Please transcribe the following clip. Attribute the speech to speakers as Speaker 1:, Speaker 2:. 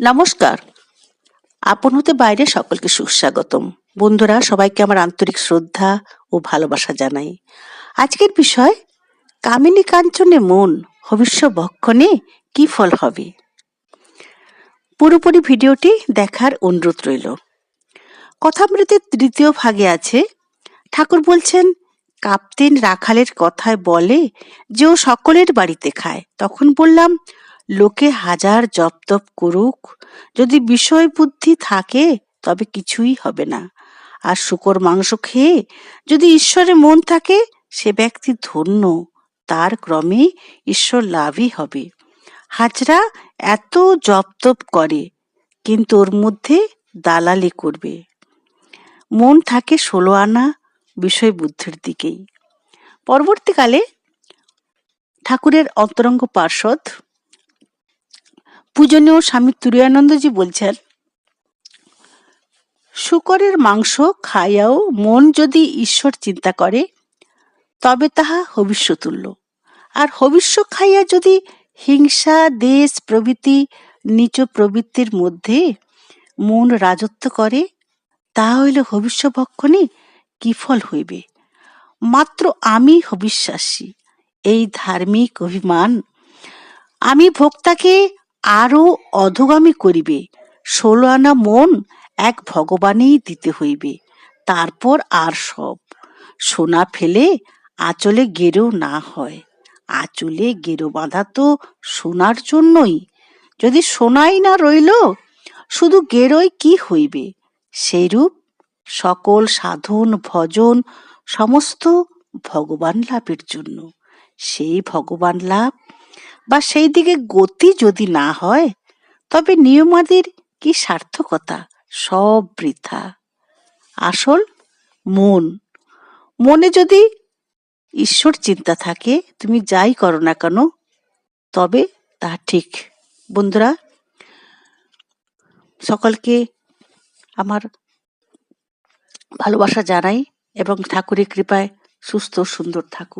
Speaker 1: নমস্কার। আপন হতে বাইরে সকলকে সুস্বাগতম। বন্ধুরা, সবাইকে আমার আন্তরিক শ্রদ্ধা ও ভালোবাসা জানাই। আজকের বিষয়, কামিনী কাঞ্চনে মন, ভবিষ্য বক্ষণে কি ফল হবে? পুরোপুরি ভিডিওটি দেখার অনুরোধ রইল। কথামৃতের তৃতীয় ভাগে আছে, ঠাকুর বলছেন, কাপ্তেন রাখালের কথায় বলে যে ও সকলের বাড়িতে খায়। তখন বললাম লোকে হাজার জপ তপ করুক। যদি বিষয় বুদ্ধি থাকে, তবে কিছুই হবে না। আর শুকর মাংস খেয়ে যদি ঈশ্বরে মন থাকে, সে ব্যক্তি ধন্য, তার ক্রমে ঈশ্বর লাভই হবে। হাজরা এত জপ তপ করে, কিন্তু ওর মধ্যে দালালি করবে। মন থাকে ষোলো আনা বিষয় বুদ্ধির দিকেই। পরবর্তীকালে ঠাকুরের অন্তরঙ্গ পার্ষদ পূজনীয় স্বামী তুরানন্দজি বলছেন, শুকরের মাংস খাইয়াও মন যদি ঈশ্বর চিন্তা করে, তবে তাহা হবিষ্যতুল্য। আর হবিষ্য খাইয়া যদি হিংসা, দেশ, প্রভৃতি, নিচ প্রবৃত্তির মধ্যে মন রাজত্ব করে তাহা হইল ভবিষ্যভক্ষণে কি ফল হইবে? মাত্র আমি হবিশ্বাসী, এই ধার্মিক অভিমান। আমি ভোক্তাকে আরও অধগামী করিবে, ষোলো আনা মন এক ভগবানেই দিতে হইবে, তারপর আর সব। সোনা ফেলে আঁচলে গেরো না হয়, আঁচলে গেরো বাঁধা তো সোনার জন্যই। যদি সোনাই না রইল, শুধু গেরোই কি হইবে? সেইরূপ সকল সাধন, ভজন, সমস্ত ভগবান লাভের জন্য। সেই ভগবান লাভ বা সেই দিকে গতি যদি না হয়, তবে নিয়মাদির কি সার্থকতা? সব বৃথা। আসল মন। মনে যদি ঈশ্বর চিন্তা থাকে, তুমি যাই করো না কেন, তবে তা ঠিক। বন্ধুরা, সকলকে আমার ভালোবাসা জানাই এবং ঠাকুরের কৃপায় সুস্থ সুন্দর থাকুন